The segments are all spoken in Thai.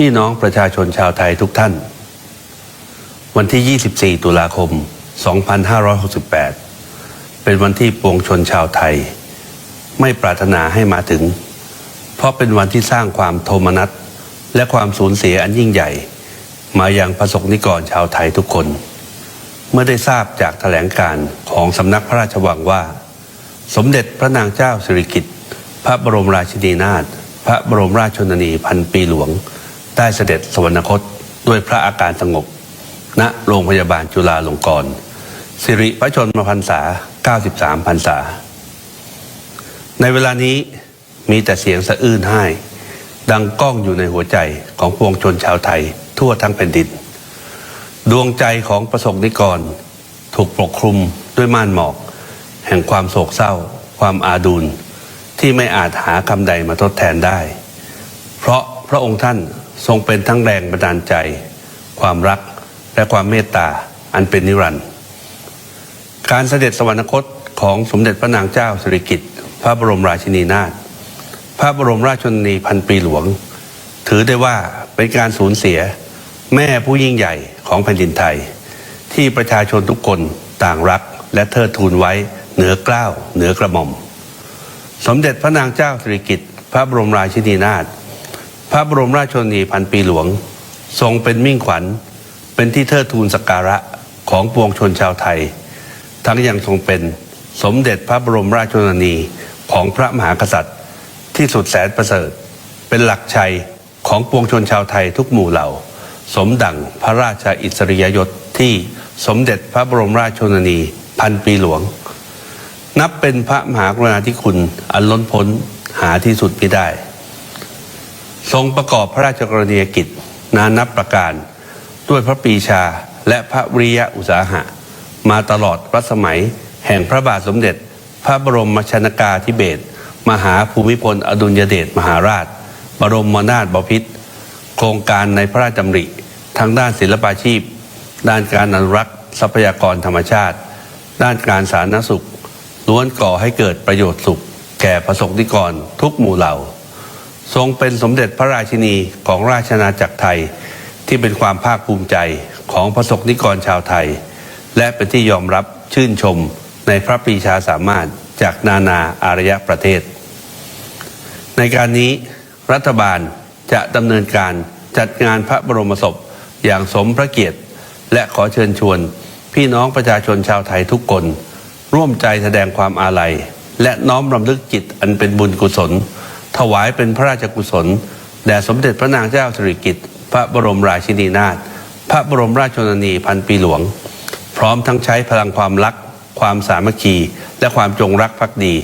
พี่น้องประชาชนชาวไทยทุกท่าน วันที่ 24 ตุลาคม 2568 เป็นวันที่ปวงชนชาวไทย ไม่ปรารถนาให้มาถึง เพราะเป็นวันที่สร้างความโทมนัสและความสูญเสียอันยิ่งใหญ่ มาอยังประสบนิกรชาวไทยทุกคน เมื่อได้ทราบจากแถลงการของสำนักพระราชวังว่า สมเด็จพระนางเจ้าสิริกิติ์พระบรมราชินีนาถพระบรมราชชนนีพันปีหลวง ได้เสด็จสวรรคตด้วยพระอาการสงบ ณโรงพยาบาลจุฬาลงกรณ์สิริพระชนมพรรษา 93พรรษา ในเวลานี้มีแต่เสียงสะอื้นไห้ ดังก้องอยู่ในหัวใจของปวงชนชาวไทยทั่วทั้งแผ่นดิน ดวงใจของประสบนิกร ถูกปกคลุมด้วยม่านหมอก แห่งความโศกเศร้า ความอาดูลที่ไม่อาจหาคำใดมาทดแทนได้ เพราะพระองค์ท่าน ทรงเป็นทั้งแรงบันดาลใจ ความรักและความเมตตาอันเป็นนิรันดร์การเสด็จสวรรคตของสมเด็จพระนางเจ้าสิริกิติ์พระบรมราชินีนาถพระบรมราชชนนีพันปีหลวง ถือได้ว่าเป็นการสูญเสียแม่ผู้ยิ่งใหญ่ของแผ่นดินไทย ที่ประชาชนทุกคนต่างรักและเทิดทูนไว้เหนือเกล้าวเหนือกระหม่อม สมเด็จพระนางเจ้าสิริกิติ์พระบรมราชินีนาถ พระบรมราชชนีพันปีหลวง ทรงเป็นมิ่งขวัญ เป็นที่เทิดทูนสักการะของปวงชนชาวไทย ทั้งยังทรงเป็นสมเด็จพระบรมราชชนนีของพระมหากษัตริย์ ที่สุดแสนประเสริฐ เป็นหลักชัยของปวงชนชาวไทยทุกหมู่เหล่า สมดังพระราชอิสริยยศที่สมเด็จพระบรมราชชนนีพันปีหลวง นับเป็นพระมหากรุณาธิคุณอันล้นพ้นหาที่สุดไม่ได้ ทรงประกอบพระราชกรณียกิจนานับประการ ด้วยพระปีชาและพระวิริยะอุตสาหะ มาตลอดรัสมัยแห่งพระบาทสมเด็จ พระบรมชนากาธิเบศรมหาภูมิพลอดุลยเดชมหาราช บรมนาถบพิตรโครงการในพระราชดำริทางด้านศิลปาชีพ ด้านการอนุรักษ์ทรัพยากรธรรมชาติ ด้านการสาธารณสุขล้วนก่อให้เกิดประโยชน์สุข แก่ประสบนิกรทุกหมู่เหล่า ทรงเป็นสมเด็จพระราชินีของราชอาณาจักรไทย ที่เป็นความภาคภูมิใจของประสบนิกรชาวไทย และเป็นที่ยอมรับชื่นชมในพระปรีชาสามารถจากนานาอารยประเทศ ในการนี้รัฐบาลจะดำเนินการจัดงานพระบรมศพอย่างสมพระเกียรติ และขอเชิญชวน พี่น้องประชาชนชาวไทยทุกคน ร่วมใจแสดงความอาลัย และน้อมรำลึกจิตอันเป็นบุญกุศล ถวายเป็นพระราชกุศลแด่สมเด็จพระนางเจ้าสิริกิติ์พระบรมราชินีนาถพระบรมราชชนนีพันปีหลวง พร้อมทั้งใช้พลังความรัก ความสามัคคี และความจงรักภักดี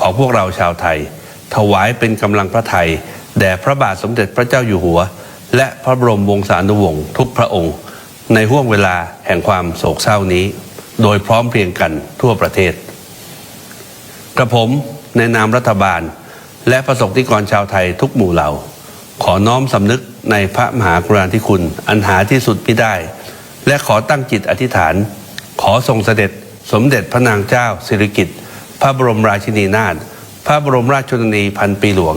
ของพวกเราชาวไทย ถวายเป็นกำลังพระไทยแด่พระบาทสมเด็จพระเจ้าอยู่หัว และพระบรมวงศานุวงศ์ทุกพระองค์ ในห่วงเวลาแห่งความโศกเศร้านี้ โดยพร้อมเพรียงกันทั่วประเทศ กระผมในนามรัฐบาล และประสบนิกรชาวไทยทุกหมู่เหล่า ขอน้อมสำนึกในพระมหากรุณาธิคุณ อันหาที่สุดไม่ได้ และขอตั้งจิตอธิษฐาน ขอทรงเสด็จสมเด็จพระนางเจ้าสิริกิติ์พระบรมราชินีนาถพระบรมราชชนนีพันปีหลวง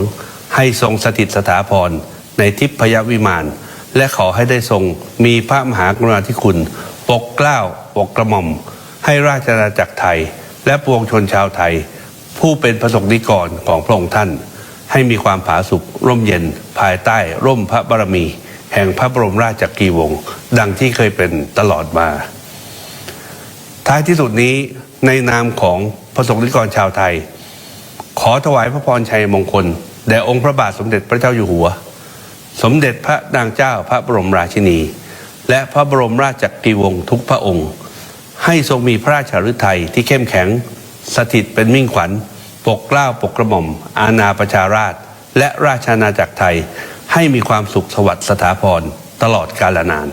ให้ทรงสถิตสถาพรในทิพยวิมาน และขอให้ได้ทรงมีพระมหากรุณาธิคุณ ปกเกล้าปกกระหม่อม ให้ราชอาณาจักรไทย และปวงชนชาวไทย ผู้เป็นประสบนิกรของพระองค์ท่าน ให้มีความผาสุกร่มเย็นภายใต้ร่มพระบารมี แห่งพระบรมราชกีวงศ์ดังที่เคยเป็นตลอดมา ท้ายที่สุดนี้ในนามของประสบนิกรชาวไทย ขอถวายพระพรชัยมงคลแด่องค์พระบาทสมเด็จพระเจ้าอยู่หัว สมเด็จพระนางเจ้าพระบรมราชินี และพระบรมราชกีวงศ์ทุกพระองค์ ให้ทรงมีพระราชฤทัยที่เข้มแข็ง สถิตเป็นมิ่งขวัญ ปกเกล้าปกกระหม่อม อาณาประชาราช และราชอาณาจักรไทยให้มีความสุขสวัสดิ์สถาพรตลอดกาลนาน